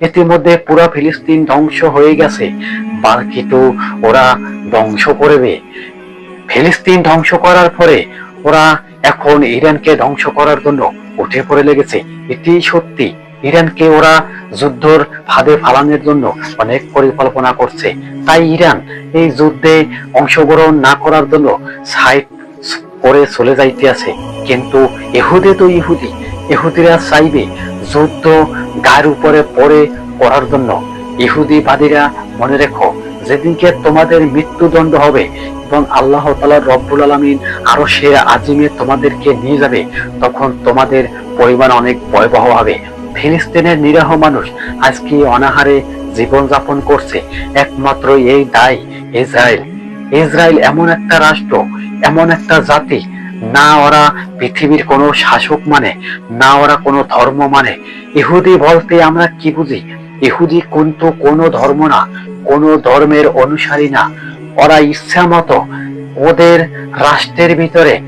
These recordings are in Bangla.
ইতিমধ্যে পুরো ফিলিস্তিন ধ্বংস হয়ে গেছে। বাকিটু ওরা ধ্বংস করবে। ফিলিস্তিন ধ্বংস করার পরে ওরা এখন ইরানকে ধ্বংস করার জন্য উঠে পড়ে লেগেছে। এটি সত্যি। ইরানকে ওরা যুদ্ধর ফাঁদে ফালানোর জন্য অনেক পরিকল্পনা করছে। তাই ইরান এই যুদ্ধে অংশগ্রহণ না করার জন্য সাইড করে চলে যাইতে আছে। কিন্তু ইহুদি তো ইহুদি। ইহুদিরা চাইবে যুদ্ধ গায়ের উপরে পড়ে করার জন্য। ইহুদিবাদীরা মনে রেখো, যেদিনকে তোমাদের মৃত্যুদণ্ড হবে এবং আল্লাহ তালা রব্বুল আলমিন আরও সে আজিমে তোমাদেরকে নিয়ে যাবে, তখন তোমাদের পরিমাণ অনেক ভয়াবহ হবে। ফিলিস্তিনের নিরহ মানুষ আজকে অনাহারে জীবনযাপন করছে, একমাত্র এই দায় ইসরায়েল। ইসরায়েল এমন একটা রাষ্ট্র, এমন একটা জাতি না ওরা পৃথিবীর কোনো শাসক মানে না ওরা কোনো ধর্ম মানে। ইহুদি বলতে আমরা কি বুঝি? ইহুদি কিন্তু কোনো ধর্ম না, কোনো ধর্মের অনুসারী না। ওরা ইচ্ছা মতো ওদের রাষ্ট্রের ভিতরে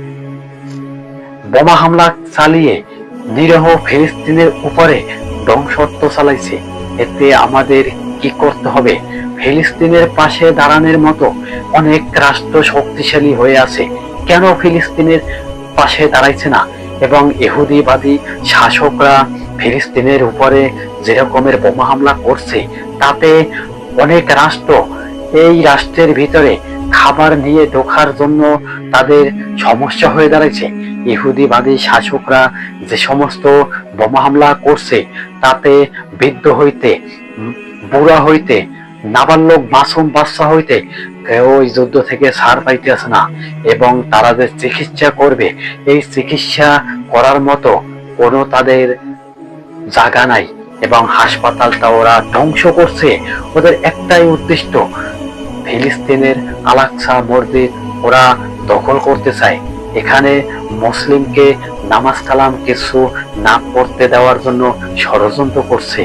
বোমা হামলা চালিয়ে নিরহ ফিলিস্তিনের উপরে ধ্বংসত্ব চালাইছে। এতে আমাদের কি করতে হবে? ফিলিস্তিনের পাশে দাঁড়ানোর মতো অনেক রাষ্ট্র শক্তিশালী হয়ে আছে। কেন ফিলিস্তিনের পাশে দাঁড়াইছে না? এবং ইহুদিবাদী শাসকরা ফিলিস্তিনের উপরে যেরকমের বোমা হামলা করছে, তাতে অনেক রাষ্ট্র এই রাষ্ট্রের ভিতরে খাবার নিয়ে ঢোকার জন্য তাদের সমস্যা হয়ে দাঁড়াইছে। ইহুদিবাদী শাসকরা যে সমস্ত বোমা হামলা করছে, তাতে বৃদ্ধ হইতে বুড়া হইতে নাবালক মাসুম বাচ্চা হইতে কেউ ওই যুদ্ধ থেকে ছাড় পাইতেছে না, এবং তারা যে চিকিৎসা করবে, এই চিকিৎসা করার মতো কোনো তাদের জায়গা নাই, এবং হাসপাতালটা ওরা ধ্বংস করছে। ওদের একটাই উদ্দেশ্য, ফিলিস্তিনের আলাকসা মসজিদ ওরা দখল করতে চায়। এখানে মুসলিমকে নামাজ কালাম কিছু না পড়তে দেওয়ার জন্য ষড়যন্ত্র করছে।